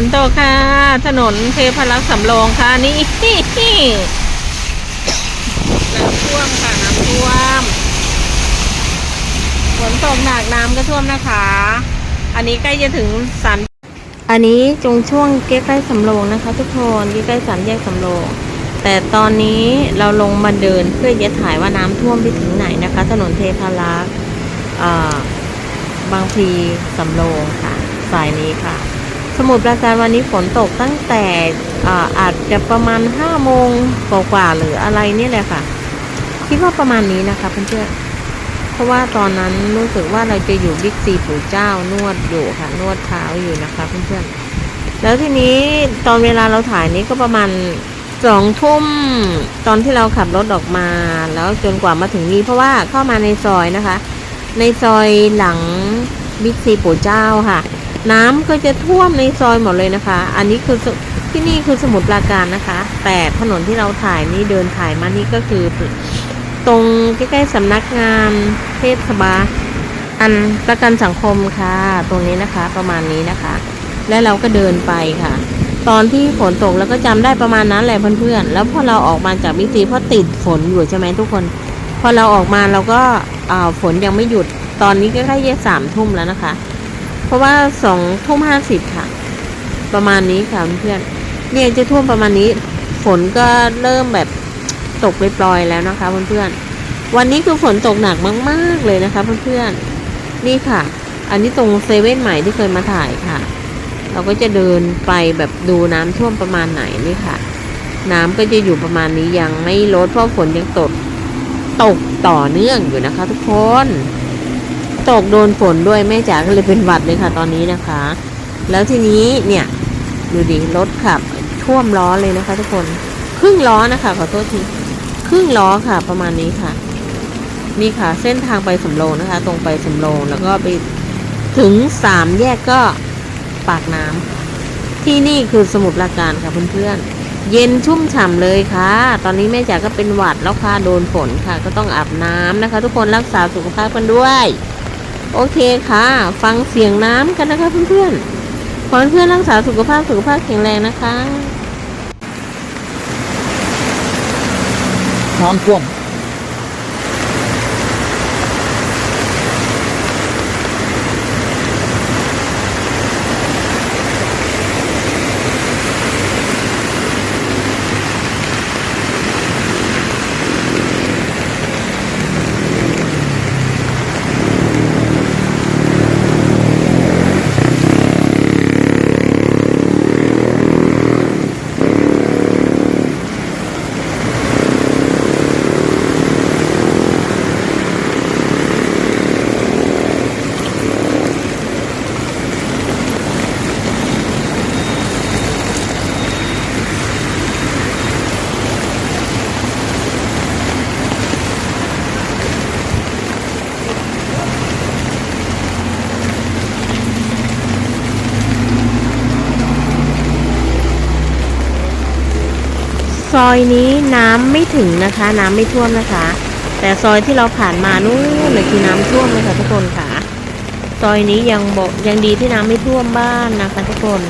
นตกค่ะ ถนนเทพรักษ์สำโรงค่ะ นี่น้ำท่วมค่ะ น้ำท่วม ฝนตกหนักน้ำก็ท่วมนะคะ อันนี้ใกล้จะถึงสัน อันนี้จงช่วงใกล้ๆสำโรงนะคะ ทุกคนใกล้ๆสันแยกสำโรงแต่ตอนนี้เราลงมาเดินเพื่อจะถ่ายว่าน้ำท่วมไปถึงไหนนะคะ ถนนเทพารักษ์บางพลีสำโรงค่ะ สายนี้ค่ะ มุทรปราการวันนี้ฝนตกตั้งแต่อาอาจจะประมาณห้าโมงกว่าๆหรืออะไรนี่แหละค่ะ คิดว่าประมาณนี้นะคะเพื่อนๆเพราะว่าตอนนั้นรู้สึกว่าเราจะอยู่บิ๊กซีปู่เจ้านวดอยู่ค่ะ นวดเท้าอยู่นะคะเพื่อนๆแล้วทีนี้ตอนเวลาเราถ่ายนี้ก็ประมาณสองทุ่มตอนที่เราขับรถออกมา แล้วจนกว่ามาถึงนี้เพราะว่าเข้ามาในซอยนะคะ ในซอยหลังบิ๊กซีปู่เจ้าค่ะ น้ำก็จะท่วมในซอยหมดเลยนะคะ อันนี้คือที่นี่คือสมุทรปราการนะคะ แต่ถนนที่เราถ่ายนี่เดินถ่ายมานี่ก็คือ ตรงใกล้ๆสำนักงานเทศบาลอันประกันสังคมค่ะ ตรงนี้นะคะประมาณนี้นะคะ และเราก็เดินไปค่ะ ตอนที่ฝนตกเราก็จำได้ประมาณนั้นแหละเพื่อนๆแล้วพอเราออกมาจากบิ๊กซีเพราะติดฝนอยู่ใช่ไหมทุกคน พอเราออกมาเราก็ฝนยังไม่หยุดตอนนี้ใกล้จะสามทุ่มแล้วนะคะ ราะว่าสองทุ่มห้าสิบค่ะ ประมาณนี้ค่ะเพื่อนเนี่ยจะท่วมประมาณนี้ ฝนก็เริ่มแบบตกเปล่อยแล้วนะคะเพื่อนๆวันนี้คือฝนตกหนักมาก ๆเลยนะคะเพื่อนๆนี่ค่ะ อันนี้ตรงเซเว่นใหม่ที่เคยมาถ่ายค่ะ เราก็จะเดินไปแบบดูน้ำท่วมประมาณไหนนี่ค่ะ น้ำก็จะอยู่ประมาณนี้ยังไม่ลดเพราะฝนยังตกตกต่อเนื่องอยู่นะคะ ทุกคน ตกโดนฝนด้วยแม่จ๋าก็เลยเป็นหวัดเลยค่ะตอนนี้นะคะ แล้วทีนี้เนี่ยดูดิรถขับท่วมล้อเลยนะคะ ทุกคนครึ่งล้อนะคะขอโทษทีครึ่งล้อค่ะ ประมาณนี้ค่ะ นี่ค่ะ เส้นทางไปสำโรงนะคะ ตรงไปสำโรงแล้วก็ไปถึงสามแยกก็ปากน้ำที่นี่คือสมุทรปราการค่ะเพื่อนๆเย็นชุ่มฉ่ำเลยค่ะ ตอนนี้แม่จ๋าก็เป็นหวัดแล้วค่ะโดนฝนค่ะ ก็ต้องอาบน้ำนะคะ ทุกคนรักษาสุขภาพกันด้วย โอเคค่ะ ฟังเสียงน้ำกันนะคะเพื่อนๆขอเพื่อนรักษาสุขภาพสุขภาพแข็งแรงนะคะ น้ำท่วม ซอยนี้น้ำไม่ถึงนะคะ น้ำไม่ท่วมนะคะ แต่ซอยที่เราผ่านมานู่นเลยคือน้ำท่วมเลยค่ะทุกคนค่ะ ซอยนี้ยังบอกยังดีที่น้ำไม่ท่วมบ้านนะคะ ทุกคน